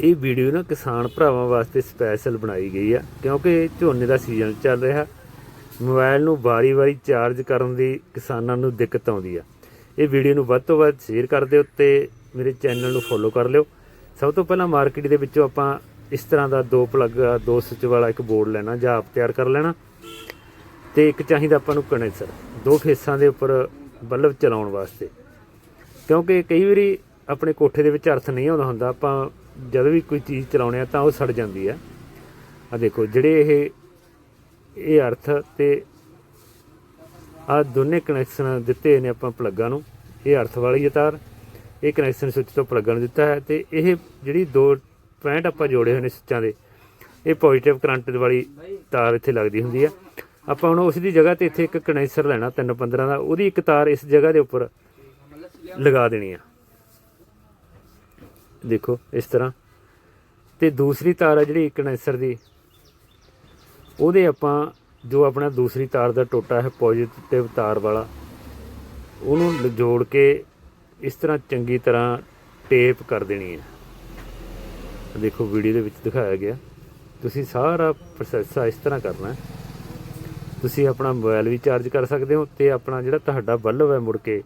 ਇਹ ਵੀਡੀਓ ਨਾ ਕਿਸਾਨ ਭਰਾਵਾਂ ਵਾਸਤੇ ਸਪੈਸ਼ਲ ਬਣਾਈ ਗਈ ਆ, ਕਿਉਂਕਿ ਝੋਨੇ ਦਾ ਸੀਜ਼ਨ ਚੱਲ ਰਿਹਾ। ਮੋਬਾਈਲ ਨੂੰ ਵਾਰੀ-ਵਾਰੀ ਚਾਰਜ ਕਰਨ ਦੀ ਕਿਸਾਨਾਂ ਨੂੰ ਦਿੱਕਤ ਆਉਂਦੀ ਆ। ਇਹ ਵੀਡੀਓ ਨੂੰ ਵੱਧ ਤੋਂ ਵੱਧ ਸ਼ੇਅਰ ਕਰ ਦਿਓ ਤੇ ਮੇਰੇ ਚੈਨਲ ਨੂੰ ਫੋਲੋ ਕਰ ਲਿਓ। ਸਭ ਤੋਂ ਪਹਿਲਾਂ ਮਾਰਕੀਟ ਦੇ ਵਿੱਚੋਂ ਆਪਾਂ ਇਸ ਤਰ੍ਹਾਂ ਦਾ ਦੋ ਪਲੱਗ, ਦੋ ਸੁੱਚ ਵਾਲਾ ਇੱਕ ਬੋਰਡ ਲੈਣਾ, ਜਾਂ ਆਪ ਤਿਆਰ ਕਰ ਲੈਣਾ। ਤੇ ਇੱਕ ਚਾਹੀਦਾ ਆਪਾਂ ਨੂੰ ਕੰਡੈਂਸਰ, ਦੋ ਫੇਸਾਂ ਦੇ ਉੱਪਰ ਬੱਲਬ ਚਲਾਉਣ ਵਾਸਤੇ। ਕਿਉਂਕਿ ਕਈ ਵਾਰੀ ਆਪਣੇ ਕੋਠੇ ਦੇ ਵਿੱਚ ਅਰਥ ਨਹੀਂ ਆਉਂਦਾ ਹੁੰਦਾ, ਆਪਾਂ ਜਦ ਵੀ ਕੋਈ ਚੀਜ਼ ਚਲਾਉਣੇ ਆ ਤਾਂ ਉਹ ਸੜ ਜਾਂਦੀ ਆ। ਆ ਦੇਖੋ, ਜਿਹੜੇ ਇਹ ਇਹ ਅਰਥ ਤੇ ਆ ਦੋਨੇ ਕਨੈਕਸ਼ਨ ਦਿੱਤੇ ਨੇ ਆਪਾਂ ਪਲੱਗਾਂ ਨੂੰ। ਇਹ ਅਰਥ ਵਾਲੀ ਹੈ ਤਾਰ ਇਹ ਕਨੈਕਸ਼ਨ ਸੁੱਚ ਤੋਂ ਪਲੱਗਾਂ ਨੂੰ ਦਿੱਤਾ ਹੈ ਤੇ ਇਹ ਜਿਹੜੀ ਦੋ ਪੁਆਇੰਟ ਆਪਾਂ ਜੋੜੇ ਹੋਏ ਨੇ ਸੁੱਚਾਂ ਦੇ, ਇਹ ਪੋਜ਼ਿਟਿਵ ਕਰੰਟ ਵਾਲੀ ਤਾਰ ਇੱਥੇ ਲੱਗਦੀ ਹੁੰਦੀ ਆ। ਆਪਾਂ ਹੁਣ ਉਸ ਦੀ ਜਗ੍ਹਾ ਤੇ ਇੱਥੇ ਇੱਕ ਕਨੈਕਸਰ ਲੈਣਾ 315 ਦਾ, ਉਹਦੀ ਇੱਕ ਤਾਰ ਇਸ ਜਗ੍ਹਾ ਦੇ ਉੱਪਰ ਲਗਾ ਦੇਣੀ ਆ। ਦੇਖੋ, ਇਸ ਤਰ੍ਹਾਂ। ਤੇ ਦੂਸਰੀ ਤਾਰ ਆ ਜਿਹੜੀ ਕਨੈਕਸਰ ਦੀ, ਉਹਦੇ ਆਪਾਂ ਜੋ ਆਪਣਾ ਦੂਸਰੀ ਤਾਰ ਦਾ ਟੋਟਾ ਹੈ ਪੋਜ਼ਿਟਿਵ ਤਾਰ ਵਾਲਾ, ਉਹਨੂੰ ਜੋੜ ਕੇ ਇਸ ਤਰ੍ਹਾਂ ਚੰਗੀ ਤਰ੍ਹਾਂ ਟੇਪ ਕਰ ਦੇਣੀ ਹੈ। ਦੇਖੋ ਵੀਡੀਓ ਦੇ ਵਿੱਚ ਦਿਖਾਇਆ ਗਿਆ। ਤੁਸੀਂ ਸਾਰਾ ਪ੍ਰੋਸੈਸ ਇਸ ਤਰ੍ਹਾਂ ਕਰਨਾ ਹੈ। ਤੁਸੀਂ ਆਪਣਾ ਮੋਬਾਈਲ ਵੀ ਚਾਰਜ ਕਰ ਸਕਦੇ ਹੋ ਤੇ ਆਪਣਾ ਜਿਹੜਾ ਤੁਹਾਡਾ ਬੱਲਬ ਹੈ ਮੁੜ ਕੇ,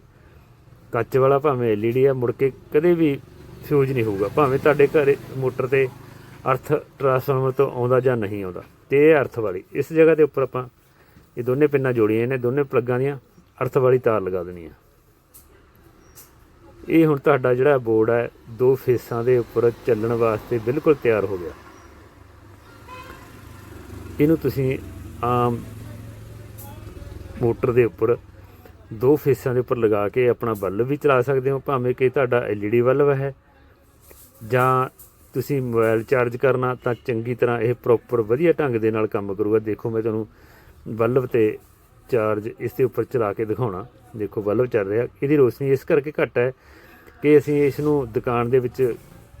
ਕੱਚ ਵਾਲਾ ਭਾਵੇਂ LED ਆ, ਮੁੜ ਕੇ ਕਦੇ ਵੀ ਫਿਊਜ਼ ਨਹੀਂ ਹੋਊਗਾ। ਭਾਵੇਂ ਤੁਹਾਡੇ ਘਰੇ ਮੋਟਰ ਤੇ ਅਰਥ ਟਰਾਂਸਫਾਰਮਰ ਤੋਂ ਆਉਂਦਾ ਜਾਂ ਨਹੀਂ ਆਉਂਦਾ। ਤੇ ਇਹ ਅਰਥ ਵਾਲੀ, ਇਸ ਜਗ੍ਹਾ ਦੇ ਉੱਪਰ ਆਪਾਂ ਇਹ ਦੋਨੇ ਪਿੰਨਾਂ ਜੋੜੀਆਂ ਨੇ ਦੋਨੇ ਪਲੱਗਾਂ ਦੀਆਂ ਅਰਥ ਵਾਲੀ ਤਾਰ ਲਗਾ ਦੇਣੀ ਆ। ਇਹ ਹੁਣ ਤੁਹਾਡਾ ਜਿਹੜਾ ਬੋਰਡ ਹੈ ਦੋ ਫੇਸਾਂ ਦੇ ਉੱਪਰ ਚੱਲਣ ਵਾਸਤੇ ਬਿਲਕੁਲ ਤਿਆਰ ਹੋ ਗਿਆ। ਇਹਨੂੰ ਤੁਸੀਂ ਆਮ ਮੋਟਰ ਦੇ ਉੱਪਰ ਦੋ ਫੇਸਾਂ ਦੇ ਉੱਪਰ ਲਗਾ ਕੇ ਆਪਣਾ ਬਲਬ ਵੀ ਚਲਾ ਸਕਦੇ ਹੋ, ਭਾਵੇਂ ਕਿ ਤੁਹਾਡਾ LED ਬਲਬ ਹੈ। ਜਾਂ ਤੁਸੀਂ ਮੋਬਾਈਲ ਚਾਰਜ ਕਰਨਾ ਤਾਂ ਚੰਗੀ ਤਰ੍ਹਾਂ ਇਹ ਪ੍ਰੋਪਰ ਵਧੀਆ ਢੰਗ ਦੇ ਨਾਲ ਕੰਮ ਕਰੂਗਾ। ਦੇਖੋ, ਮੈਂ ਤੁਹਾਨੂੰ ਬਲਬ ਤੇ ਚਾਰਜ ਇਸ ਦੇ ਉੱਪਰ ਚਲਾ ਕੇ ਦਿਖਾਉਣਾ। ਦੇਖੋ, ਬਲਬ ਚੱਲ ਰਿਹਾ। ਇਹਦੀ ਰੋਸ਼ਨੀ ਇਸ ਕਰਕੇ ਘੱਟ ਹੈ ਕਿ ਅਸੀਂ ਇਸ ਨੂੰ ਦੁਕਾਨ ਦੇ ਵਿੱਚ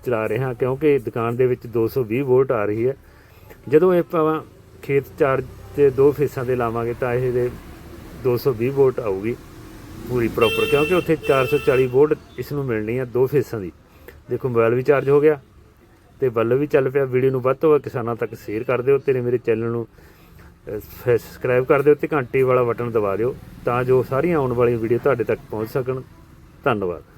ਚਲਾ ਰਹੇ ਹਾਂ, ਕਿਉਂਕਿ ਦੁਕਾਨ ਦੇ ਵਿੱਚ 220 ਵੋਲਟ ਆ ਰਹੀ ਹੈ। ਜਦੋਂ ਇਹ ਆਪਾਂ ਖੇਤ ਚਾਰਜ ਤੇ ਦੋ ਫੇਸਾਂ ਦੇ ਲਾਵਾਂਗੇ ਤਾਂ ਇਹ ਦੇ 220 ਵੋਲਟ ਆਊਗੀ ਪੂਰੀ ਪ੍ਰੋਪਰ ਕਿਉਂਕਿ ਉੱਥੇ 440 ਵੋਲਟ ਇਸ ਨੂੰ ਮਿਲਣੀ ਆ ਦੋ ਫੇਸਾਂ ਦੀ। ਦੇਖੋ ਮੋਬਾਈਲ ਵੀ ਚਾਰਜ ਹੋ ਗਿਆ ਤੇ ਬੱਲਬ ਵੀ ਚੱਲ ਪਿਆ। ਵੀਡੀਓ ਨੂੰ ਵੱਧ ਤੋਂ ਵੱਧ ਕਿਸਾਨਾਂ ਤੱਕ ਸ਼ੇਅਰ ਕਰ ਦਿਓ ਤੇ ਮੇਰੇ ਚੈਨਲ ਨੂੰ ਸਬਸਕ੍ਰਾਈਬ ਕਰ ਦਿਓ ਤੇ ਘੰਟੀ ਵਾਲਾ ਬਟਨ ਦਬਾ ਦਿਓ ਤਾਂ ਜੋ ਸਾਰੀਆਂ ਆਉਣ ਵਾਲੀਆਂ ਵੀਡੀਓ ਤੁਹਾਡੇ ਤੱਕ ਪਹੁੰਚ ਸਕਣ। ਧੰਨਵਾਦ।